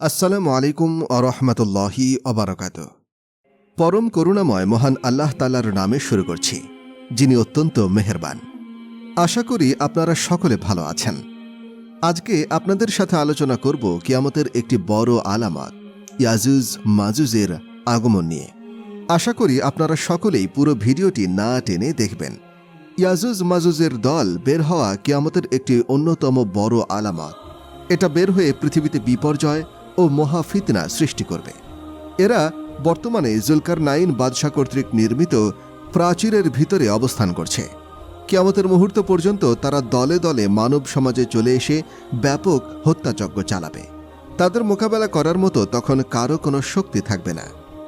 আসসালামু আলাইকুম আরহামতুল্লাহি অবরাকাত পরম করুণাময় মহান আল্লাহ তালার নামে শুরু করছি, যিনি অত্যন্ত মেহেরবান। আশা করি আপনারা সকলে ভালো আছেন। আজকে আপনাদের সাথে আলোচনা করব কিয়ামতের একটি বড় আলামত, ইয়াজুজ মাজুজের আগমন নিয়ে। আশা করি আপনারা সকলেই পুরো ভিডিওটি না টেনে দেখবেন। ইয়াজুজ মাজুজের দল বের হওয়া কিয়ামতের একটি অন্যতম বড় আলামত। এটা বের হয়ে পৃথিবীতে বিপর্যয় ও মহাফিতনা সৃষ্টি করবে। এরা বর্তমানে জুলকার নাইন বাদশাহ কর্তৃক নির্মিত প্রাচীরের ভিতরে অবস্থান করছে। কিয়ামতের মুহূর্ত পর্যন্ত তারা দলে দলে মানব সমাজে চলে এসে ব্যাপক হত্যাযজ্ঞ চালাবে। তাদের মোকাবেলা করার মতো তখন কারও কোনো শক্তি থাকবে না।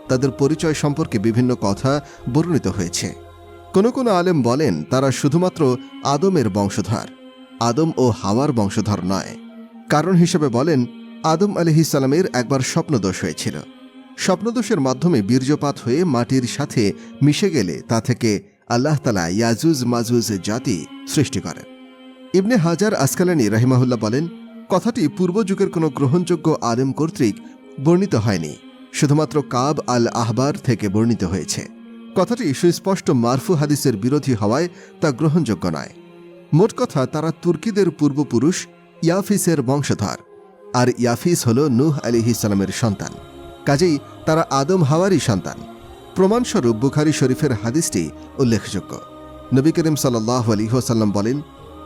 তাদের পরিচয় সম্পর্কে বিভিন্ন কথা বর্ণিত হয়েছে। কোনো কোনো আলেম বলেন, তারা শুধুমাত্র আদমের বংশধর। আদম ও হাওয়ার বংশধর নয়। কারণ হিসেবে বলেন আদম আলহিসাল্লামের একবার স্বপ্নদোষ হয়েছিল। স্বপ্নদোষের মাধ্যমে বীর্যপাত হয়ে মাটির সাথে মিশে গেলে তা থেকে আল্লাহ তালা ইয়াজুজ মাজুজ জাতি সৃষ্টি করেন। ইবনে হাজার আসকালানি রাহিমাহুল্লাহ বলেন, কথাটি পূর্ব যুগের কোনো গ্রহণযোগ্য আলেম কর্তৃক বর্ণিত হয়নি, শুধুমাত্র কাব আল আহবার থেকে বর্ণিত হয়েছে। কথাটি সুস্পষ্ট মারফু হাদিসের বিরোধী হওয়ায় তা গ্রহণযোগ্য নয়। মোট কথা, তারা তুর্কিদের পূর্বপুরুষ ইয়াফিসের বংশধর। আর ইয়াফিস হল নূহ আলিহি সালামের সন্তান। কাজেই তারা আদম হাওয়ারই সন্তান। প্রমাণস্বরূপ বুখারি শরীফের হাদিসটি উল্লেখযোগ্য। নবী করিম সাল্লাহ আলিহাসাল্লাম বলেন,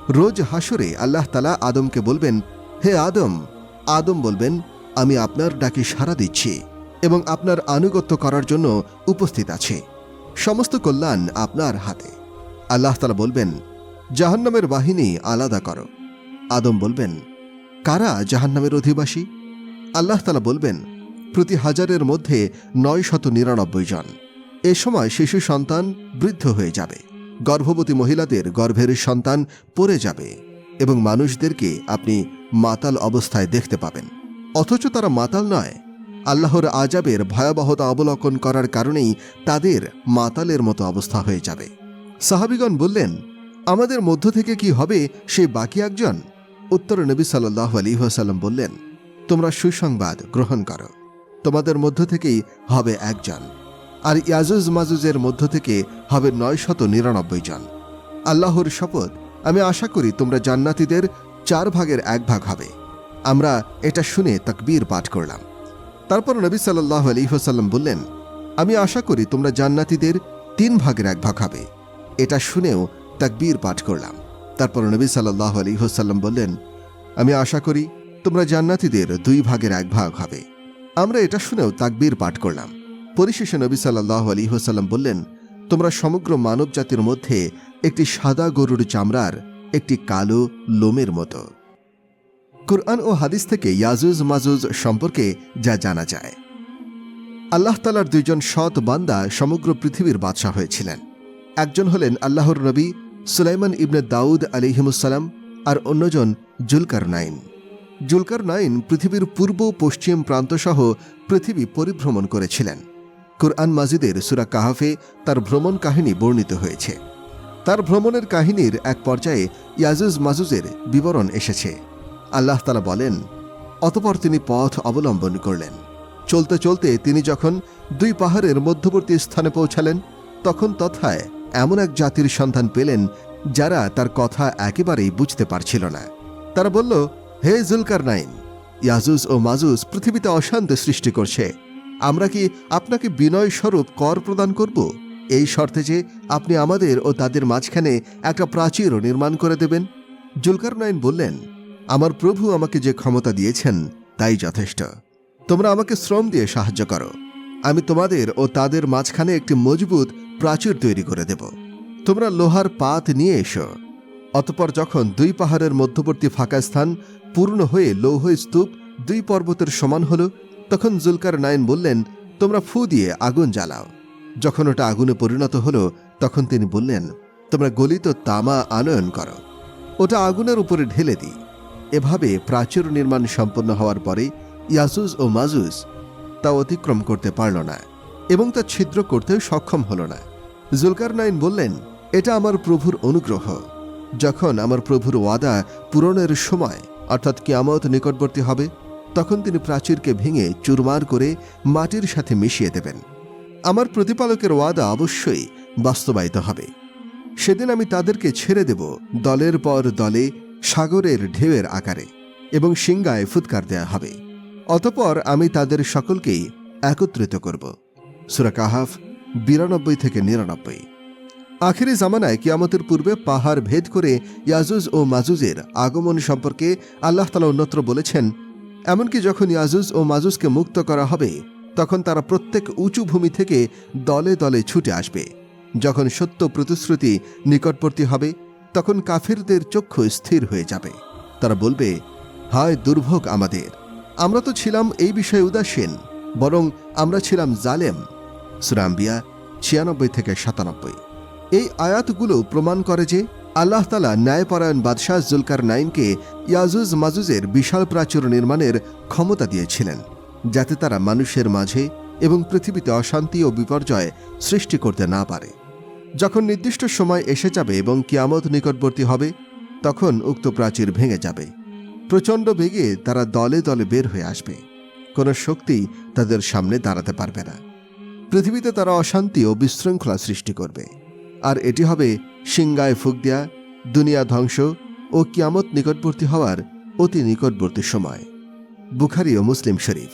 রোজ হাসরে আল্লাহ তালা আদমকে বলবেন, হে আদম আদম বলবেন, আমি আপনার ডাকে সাড়া দিচ্ছি এবং আপনার আনুগত্য করার জন্য উপস্থিত আছি। সমস্ত কল্যাণ আপনার হাতে। আল্লাহ তালা বলবেন, জাহান্নামের বাহিনী আলাদা করো। আদম বলবেন কারা জাহান্নামের অধিবাসী? আল্লাহ তালা বলবেন, প্রতি হাজারের মধ্যে নয় শত নিরানব্বই জন। এ সময় শিশু সন্তান বৃদ্ধ হয়ে যাবে। গর্ভবতী মহিলাদের গর্ভের সন্তান পড়ে যাবে এবং মানুষদেরকে আপনি মাতাল অবস্থায় দেখতে পাবেন। অথচ তারা মাতাল নয়। আল্লাহর আজাবের ভয়াবহতা অবলোকন করার কারণেই তাদের মাতালের মতো অবস্থা হয়ে যাবে। সাহাবিগণ বললেন, আমাদের মধ্য থেকে কি হবে সে বাকি একজন? উত্তর নবী সাল্লাহ আলী সাল্লাম বললেন, তোমরা সুসংবাদ গ্রহণ করো। তোমাদের মধ্য থেকেই হবে একজন। আর ইয়াজুজ মাজুজের মধ্য থেকে হবে নয় শত নিরানব্বই জন। আল্লাহর শপথ, আমি আশা করি তোমরা জান্নাতীদের চার ভাগের এক ভাগ হবে। আমরা এটা শুনে তাকবীর পাঠ করলাম। তারপর নবী সাল্লাহ আলী সাল্লাম বললেন, আমি আশা করি তোমরা জান্নাতীদের তিন ভাগের এক ভাগ হবে। এটা শুনেও তাকবীর পাঠ করলাম। তারপর নবী সাল্লাহ আলী হোসাল্লাম বললেন, আমি আশা করি তোমরা জান্নাতীদের দুই ভাগের এক ভাগ হবে। আমরা এটা শুনেও তাকবীর পাঠ করলাম। পরিশেষে নবী সাল্লাহ আলী হোসাল্লাম বললেন, তোমরা সমগ্র মানব জাতির মধ্যে একটি সাদা গরুর চামড়ার একটি কালো লোমের মতো। কুরআন ও হাদিস থেকে ইয়াজুজ মাজুজ সম্পর্কে যা জানা যায়। আল্লাহ তালার দুইজন সৎ বান্দা সমগ্র পৃথিবীর বাদশাহ হয়েছিলেন। একজন হলেন আল্লাহর নবী সুলাইমান ইবনে দাউদ আলিহিমুসালাম আর অন্যজন জুলকার নাইন জুলকার নাইন পৃথিবীর পূর্ব পশ্চিম প্রান্তসহ পৃথিবী পরিভ্রমণ করেছিলেন। কুরআন মাজিদের সুরা কাহাফে তার ভ্রমণ কাহিনী বর্ণিত হয়েছে। তার ভ্রমণের কাহিনীর এক পর্যায়ে ইয়াজুজ মাজুজের বিবরণ এসেছে। আল্লাহ তালা বলেন, অতপর তিনি পথ অবলম্বন করলেন। চলতে চলতে তিনি যখন দুই পাহাড়ের মধ্যবর্তী স্থানে পৌঁছালেন, তখন তথায় এমন এক জাতির সন্ধান পেলেন যারা তার কথা একেবারেই বুঝতে পারছিল না। তারা বলল, হে জুলকার নাইন ইয়াজুজ ও মাজুজ পৃথিবীতে অশান্তি সৃষ্টি করছে। আমরা কি আপনাকে বিনয় স্বরূপ কর প্রদান করব? এই শর্তে যে আপনি আমাদের ও তাদের মাঝখানে একটা প্রাচীর নির্মাণ করে দেবেন। জুলকার নাইন বললেন, আমার প্রভু আমাকে যে ক্ষমতা দিয়েছেন, তাই যথেষ্ট। তোমরা আমাকে শ্রম দিয়ে সাহায্য করো। আমি তোমাদের ও তাদের মাঝখানে একটি মজবুত প্রাচীর তৈরি করে দেব। তোমরা লোহার পাত নিয়ে এসো। অতপর যখন দুই পাহাড়ের মধ্যবর্তী ফাঁকা স্থান পূর্ণ হয়ে লৌহ স্তূপ দুই পর্বতের সমান হল, তখন জুলকার নাইন বললেন, তোমরা ফু দিয়ে আগুন জ্বালাও। যখন ওটা আগুনে পরিণত হলো, তখন তিনি বললেন, তোমরা গলিত তামা আনয়ন করো। ওটা আগুনের উপরে ঢেলে দিই। এভাবে প্রাচীর নির্মাণ সম্পন্ন হওয়ার পরে ইয়াজুজ ও মাজুজ তা অতিক্রম করতে পারল না। এবং তা ছিদ্র করতেও সক্ষম হল না। জুলকার নাইন বললেন, এটা আমার প্রভুর অনুগ্রহ। যখন আমার প্রভুর ওয়াদা পূরণের সময়, অর্থাৎ কিয়ামত নিকটবর্তী হবে, তখন তিনি প্রাচীরকে ভেঙে চুরমার করে মাটির সাথে মিশিয়ে দেবেন। আমার প্রতিপালকের ওয়াদা অবশ্যই বাস্তবায়িত হবে। সেদিন আমি তাদেরকে ছেড়ে দেব দলের পর দলে, সাগরের ঢেউয়ের আকারে, এবং সিংগায় ফুৎকার দেয়া হবে। অতপর আমি তাদের সকলকেই একত্রিত করব। সুরা কাহাফ বিরানব্বই থেকে নিরানব্বই। আখেরি জামানায় কিয়ামতের পূর্বে পাহাড় ভেদ করে ইয়াজুজ ও মাজুজের আগমন সম্পর্কে আল্লাহ তালা অন্যত্র বলেছেন, এমনকি যখন ইয়াজুজ ও মাজুজকে মুক্ত করা হবে, তখন তারা প্রত্যেক উঁচু ভূমি থেকে দলে দলে ছুটে আসবে। যখন সত্য প্রতিশ্রুতি নিকটবর্তী হবে, তখন কাফিরদের চক্ষু স্থির হয়ে যাবে। তারা বলবে, হায় দুর্ভোগ আমাদের! আমরা তো ছিলাম এই বিষয়ে উদাসীন, বরং আমরা ছিলাম জালেম। সুরাম্বিয়া ছিয়ানব্বই থেকে সাতানব্বই। এই আয়াতগুলো প্রমাণ করে যে আল্লাহ তালা ন্যায়পরায়ণ বাদশাহ জুলকার নাইনকে ইয়াজুজ মাজুজের বিশাল প্রাচুর নির্মাণের ক্ষমতা দিয়েছিলেন, যাতে তারা মানুষের মাঝে এবং পৃথিবীতে অশান্তি ও বিপর্যয় সৃষ্টি করতে না পারে। যখন নির্দিষ্ট সময় এসে যাবে এবং কিয়ামত নিকটবর্তী হবে, তখন উক্ত প্রাচীর ভেঙে যাবে। প্রচণ্ড বেগে তারা দলে দলে বের হয়ে আসবে। কোনো শক্তি তাদের সামনে দাঁড়াতে পারবে না। পৃথিবীতে তারা অশান্তি ও বিশৃঙ্খলা সৃষ্টি করবে। আর এটি হবে সিংগায় ফুক দেয়া দুনিয়া ধ্বংস ও কিয়ামত নিকটবর্তী হওয়ার অতি নিকটবর্তী সময়। বুখারি ও মুসলিম শরীফ।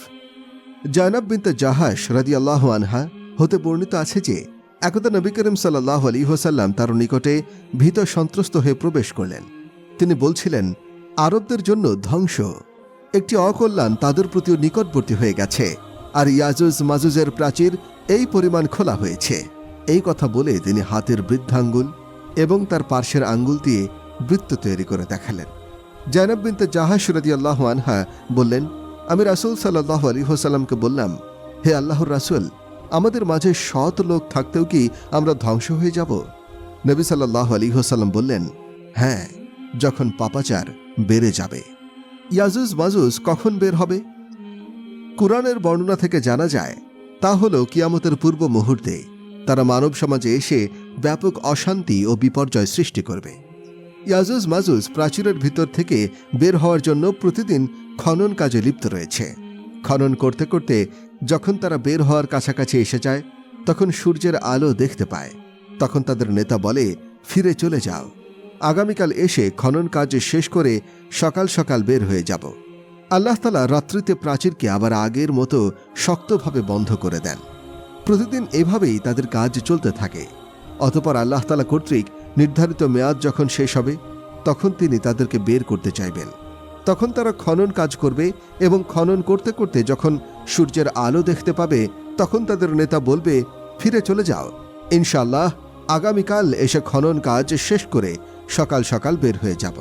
জয়নাব বিনতে জাহাস রাদি আল্লাহ আনহা হতে বর্ণিত আছে যে, একদা নবী করিম সাল্লাহ আলী হোসাল্লাম তার নিকটে ভীত সন্ত্রস্ত হয়ে প্রবেশ করলেন। তিনি বলছিলেন, আরবদের জন্য ধ্বংস। একটি অকল্যাণ তাদের প্রতিও নিকটবর্তী হয়ে গেছে। আর ইয়াজুজ মাজুজের প্রাচীর এই পরিমাণ খোলা হয়েছে। এই কথা বলে তিনি হাতের বৃদ্ধাঙ্গুল এবং তার পার্শ্বের আঙ্গুল দিয়ে বৃত্ত তৈরি করে দেখালেন। জায়নব বিনতে জাহাজ রাদি আল্লাহ আনহা বললেন, আমি রাসুল সাল্লাহ আলী হোসাল্লামকে বললাম, হে আল্লাহর রাসুল, আমাদের মাঝে সৎ লোক থাকতেও কি আমরা ধ্বংস হয়ে যাব? নবী সাল্লাহ আলী হোসাল্লাম বললেন হ্যাঁ যখন পাপাচার বেড়ে যাবে। ইয়াজুজ মাজুজ কখন বের হবে? কোরআনের বর্ণনা থেকে জানা যায় তা হল কিয়ামতের পূর্ব মুহূর্তে তারা মানব সমাজে এসে ব্যাপক অশান্তি ও বিপর্যয় সৃষ্টি করবে। ইয়াজুজ মাজুজ প্রাচীরের ভিতর থেকে বের হওয়ার জন্য প্রতিদিন খনন কাজে লিপ্ত রয়েছে। খনন করতে করতে যখন তারা বের হওয়ার কাছাকাছি এসে যায়, তখন সূর্যের আলো দেখতে পায়। তখন তাদের নেতা বলে, ফিরে চলে যাও। আগামীকাল এসে খনন কাজ শেষ করে সকাল সকাল বের হয়ে যাব। আল্লাহ তালা রাত্রিতে প্রাচীরকে আবার আগের মতো শক্তভাবে বন্ধ করে দেন। প্রতিদিন এভাবেই তাদের কাজ চলতে থাকে। অতপর আল্লাহ তালা কর্তৃক নির্ধারিত মেয়াদ যখন শেষ হবে, তখন তিনি তাদেরকে বের করতে চাইবেন। তখন তারা খনন কাজ করবে এবং খনন করতে করতে যখন সূর্যের আলো দেখতে পাবে, তখন তাদের নেতা বলবে, ফিরে চলে যাও। ইনশাল্লাহ আগামীকাল এসে খনন কাজ শেষ করে সকাল সকাল বের হয়ে যাব।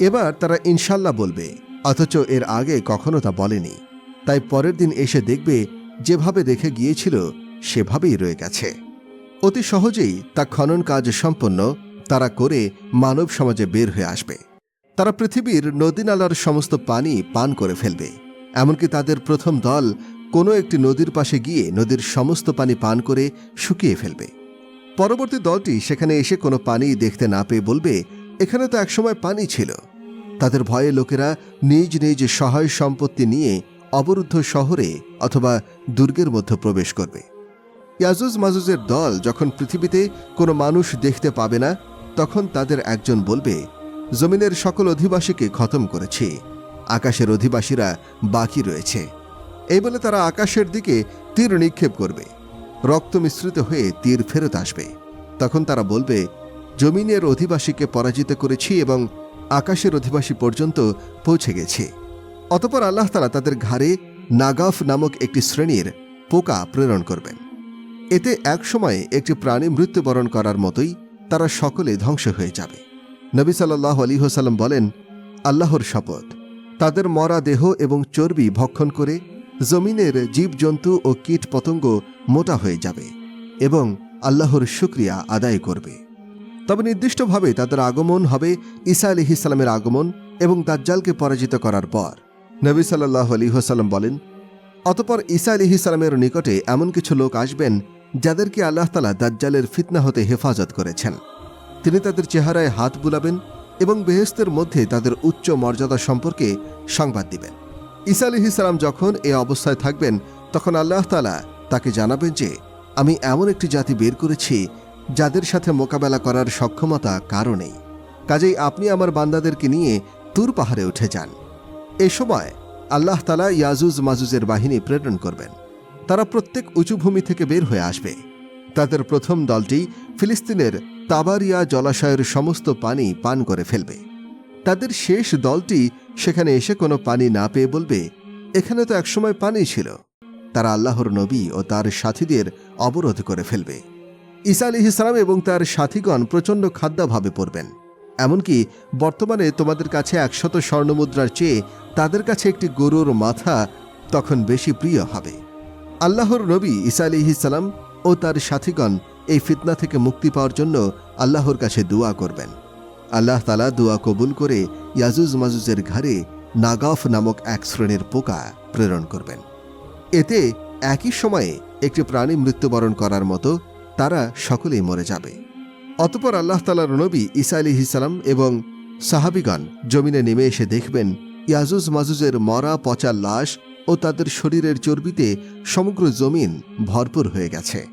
এবার তারা ইনশাল্লাহ বলবে অথচ এর আগে কখনো তা বলেনি। তাই পরের দিন এসে দেখবে, যেভাবে দেখে গিয়েছিল, সেভাবেই রয়ে গেছে। অতি সহজেই তা খনন কাজ সম্পন্ন তারা করে মানব সমাজে বের হয়ে আসবে। তারা পৃথিবীর নদী নালার সমস্ত পানি পান করে ফেলবে। এমনকি তাদের প্রথম দল কোনো একটি নদীর পাশে গিয়ে নদীর সমস্ত পানি পান করে শুকিয়ে ফেলবে। পরবর্তী দলটি সেখানে এসে কোনো পানি দেখতে না পেয়ে বলবে, এখানে তো একসময় পানি ছিল। তাদের ভয়ে লোকেরা নিজ নিজ সহায় সম্পত্তি নিয়ে অবরুদ্ধ শহরে অথবা দুর্গের মধ্যে প্রবেশ করবে। ইয়াজুজ মাজুজের দল যখন পৃথিবীতে কোনো মানুষ দেখতে পাবে না, তখন তাদের একজন বলবে, জমিনের সকল অধিবাসীকে খতম করেছি, আকাশের অধিবাসীরা বাকি রয়েছে। এই বলে তারা আকাশের দিকে তীর নিক্ষেপ করবে। রক্ত মিশ্রিত হয়ে তীর ফেরত আসবে। তখন তারা বলবে, জমিনের অধিবাসীকে পরাজিত করেছি এবং আকাশের অধিবাসী পর্যন্ত পৌঁছে গেছে। অতপর আল্লাহ তালা তাদের ঘাড়ে নাগাফ নামক একটি শ্রেণির পোকা প্রেরণ করবেন। এতে একসময় একটি প্রাণী মৃত্যুবরণ করার মতোই তারা সকলে ধ্বংস হয়ে যাবে। নবী সাল্লাহ আলী হোসাল্লাম বলেন, আল্লাহর শপথ। তাদের মরা দেহ এবং চর্বি ভক্ষণ করে জমিনের জীবজন্তু ও কীট পতঙ্গ মোটা হয়ে যাবে এবং আল্লাহর শুক্রিয়া আদায় করবে। তবে নির্দিষ্টভাবে তাদের আগমন হবে ঈসা আলি ইসলামের আগমন এবং দাজ্জালকে পরাজিত করার পর। নবী সাল্লাহ আলী হোসাল্লাম বলেন, অতপর ঈসা আলি ইসলামের নিকটে এমন কিছু লোক আসবেন যাদেরকে আল্লাহ তালা দাজ্জালের ফিতনা হতে হেফাজত করেছেন। তিনি তাদের চেহারায় হাত বুলাবেন এবং বেহেস্তের মধ্যে তাদের উচ্চ মর্যাদা সম্পর্কে সংবাদ দিবেন। ঈসা আলি ইসলাম যখন এ অবস্থায় থাকবেন, তখন আল্লাহ তালা তাকে জানাবেন যে, আমি এমন একটি জাতি বের করেছি যাদের সাথে মোকাবেলা করার সক্ষমতা কারও নেই। কাজেই আপনি আমার বান্দাদেরকে নিয়ে তুর পাহাড়ে উঠে যান। এ সময় আল্লাহ তালা ইয়াজুজ মাজুজের বাহিনী প্রেরণ করবেন। তারা প্রত্যেক উঁচু ভূমি থেকে বের হয়ে আসবে। তাদের প্রথম দলটি ফিলিস্তিনের তাবারিয়া জলাশয়ের সমস্ত পানি পান করে ফেলবে। তাদের শেষ দলটি সেখানে এসে কোনো পানি না পেয়ে বলবে, এখানে তো একসময় পানি ছিল। তারা আল্লাহর নবী ও তার সাথীদের অবরোধ করে ফেলবে। ঈসা আলি ইসলাম এবং তার সাথীগণ প্রচণ্ড খাদ্যাভাবে পড়বেন। এমনকি বর্তমানে তোমাদের কাছে একশত স্বর্ণমুদ্রার চেয়ে তাদের কাছে একটি গরুর মাথা তখন বেশি প্রিয় হবে। আল্লাহর নবী ঈসা আলি ইসালাম ও তার সাথীগণ এই ফিতনা থেকে মুক্তি পাওয়ার জন্য আল্লাহর কাছে দোয়া করবেন। আল্লাহ তালা দোয়া কবুল করে ইয়াজুজ মাজুজের ঘাড়ে নাগাফ নামক এক শ্রেণির পোকা প্রেরণ করবেন। এতে একই সময়ে একটি প্রাণী মৃত্যুবরণ করার মতো তারা সকলেই মরে যাবে। অতপর আল্লাহ তালার নবী ঈসা আলি ইসালাম এবং সাহাবিগণ জমিনে নেমে এসে দেখবেন, ইয়াজুজ মাজুজের মরা পচা লাশ ও তাদের শরীরের চর্বিতে সমগ্র জমিন ভরপুর হয়ে গেছে।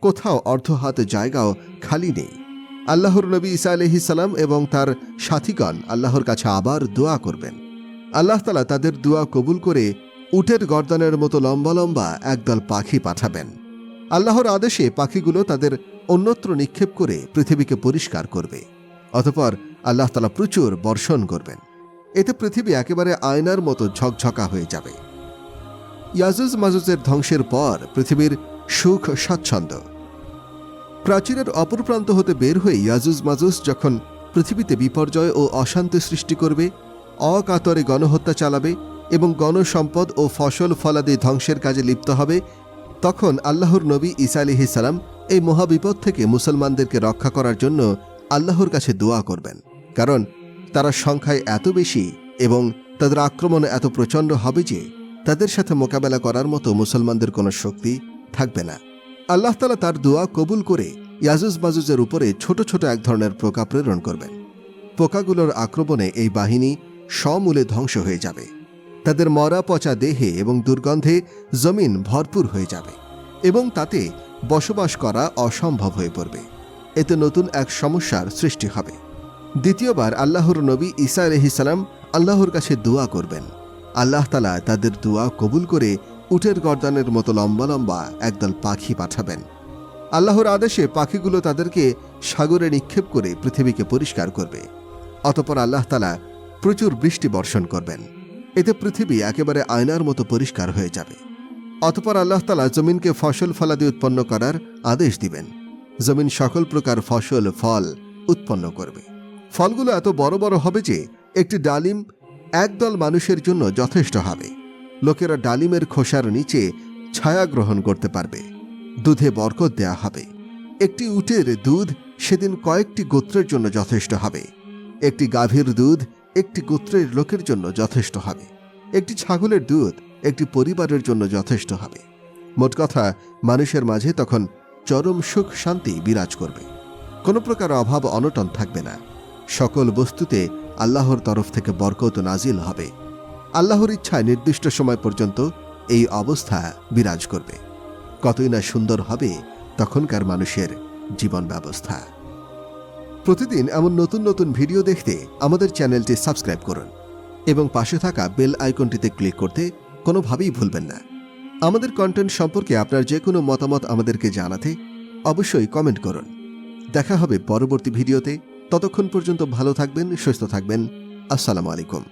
কোথাও অর্ধ হাত জায়গাও খালি নেই। আল্লাহর নবী ঈসা আলহি এবং তার সাথীগণ আল্লাহর কাছে আবার দোয়া করবেন। আল্লাহ তালা তাদের দোয়া কবুল করে উটের গর্দানের মতো লম্বা লম্বা একদল পাখি পাঠাবেন। আল্লাহর আদেশে পাখিগুলো তাদের অন্যত্র নিক্ষেপ করে পৃথিবীকে পরিষ্কার করবে। অতপর আল্লাহ তালা প্রচুর বর্ষণ করবেন। এতে পৃথিবী একেবারে আয়নার মতো ঝকঝকা হয়ে যাবে। ইয়াজুজ মাজুজের ধ্বংসের পর পৃথিবীর সুখ স্বাচ্ছন্দ্য। প্রাচীরের অপর প্রান্ত হতে বের হয়ে ইয়াজুজ মাজুজ যখন পৃথিবীতে বিপর্যয় ও অশান্তি সৃষ্টি করবে, অকাতরে গণহত্যা চালাবে এবং গণসম্পদ ও ফসল ফলাদি ধ্বংসের কাজে লিপ্ত হবে তখন আল্লাহর নবী ঈসা আলি সালাম এই মহাবিপদ থেকে মুসলমানদেরকে রক্ষা করার জন্য আল্লাহর কাছে দোয়া করবেন। কারণ তারা সংখ্যায় এত বেশি এবং তাদের আক্রমণ এত প্রচণ্ড হবে যে তাদের সাথে মোকাবেলা করার মতো মুসলমানদের কোনো শক্তি থাকবে না। আল্লাহ তালা তার দোয়া কবুল করে ইয়াজুজ মাজুজের উপরে ছোট ছোট এক ধরনের পোকা প্রেরণ করবেন। পোকাগুলোর আক্রমণে এই বাহিনী সমূলে ধ্বংস হয়ে যাবে। তাদের মরা পচা দেহে এবং দুর্গন্ধে জমিন ভরপুর হয়ে যাবে এবং তাতে বসবাস করা অসম্ভব হয়ে পড়বে। এতে নতুন এক সমস্যার সৃষ্টি হবে। দ্বিতীয়বার আল্লাহর নবী ঈসা আলহিসাল্লাম আল্লাহর কাছে দোয়া করবেন। আল্লাহ তালা তাদের দোয়া কবুল করে উটের গর্দানের মতো লম্বা লম্বা একদল পাখি পাঠাবেন। আল্লাহর আদেশে পাখিগুলো তাদেরকে সাগরে নিক্ষেপ করে পৃথিবীকে পরিষ্কার করবে। অতপর আল্লাহ তালা প্রচুর বৃষ্টি বর্ষণ করবেন। এতে পৃথিবী একেবারে আয়নার মতো পরিষ্কার হয়ে যাবে। অতপর আল্লাহ তালা জমিনকে ফসল ফলাদি উৎপন্ন করার আদেশ দিবেন। জমিন সকল প্রকার ফসল, ফল উৎপন্ন করবে। ফলগুলো এত বড় বড় হবে যে একটি ডালিম একদল মানুষের জন্য যথেষ্ট হবে। লোকেরা ডালিমের খোসার নিচে ছায়া গ্রহণ করতে পারবে। দুধে বরকত দেয়া হবে। একটি উটের দুধ সেদিন কয়েকটি গোত্রের জন্য যথেষ্ট হবে। একটি গাভীর দুধ একটি গোত্রের লোকের জন্য যথেষ্ট হবে। একটি ছাগলের দুধ একটি পরিবারের জন্য যথেষ্ট হবে। মোট কথা, মানুষের মাঝে তখন চরম সুখ শান্তি বিরাজ করবে। কোনো প্রকার অভাব অনটন থাকবে না। সকল বস্তুতে আল্লাহর তরফ থেকে বরকত নাজিল হবে। আল্লাহর ইচ্ছায় নির্দিষ্ট সময় পর্যন্ত এই অবস্থা বিরাজ করবে। কতই না সুন্দর হবে তখনকার মানুষের জীবন ব্যবস্থা। প্রতিদিন এমন নতুন নতুন ভিডিও দেখতে আমাদের চ্যানেলটি সাবস্ক্রাইব করুন এবং পাশে থাকা বেল আইকনটিতে ক্লিক করতে কোনোভাবেই ভুলবেন না। আমাদের কন্টেন্ট সম্পর্কে আপনার যে কোনো মতামত আমাদেরকে জানাতে অবশ্যই কমেন্ট করুন। দেখা হবে পরবর্তী ভিডিওতে। ততক্ষণ পর্যন্ত ভালো থাকবেন, সুস্থ থাকবেন। আসসালামু আলাইকুম।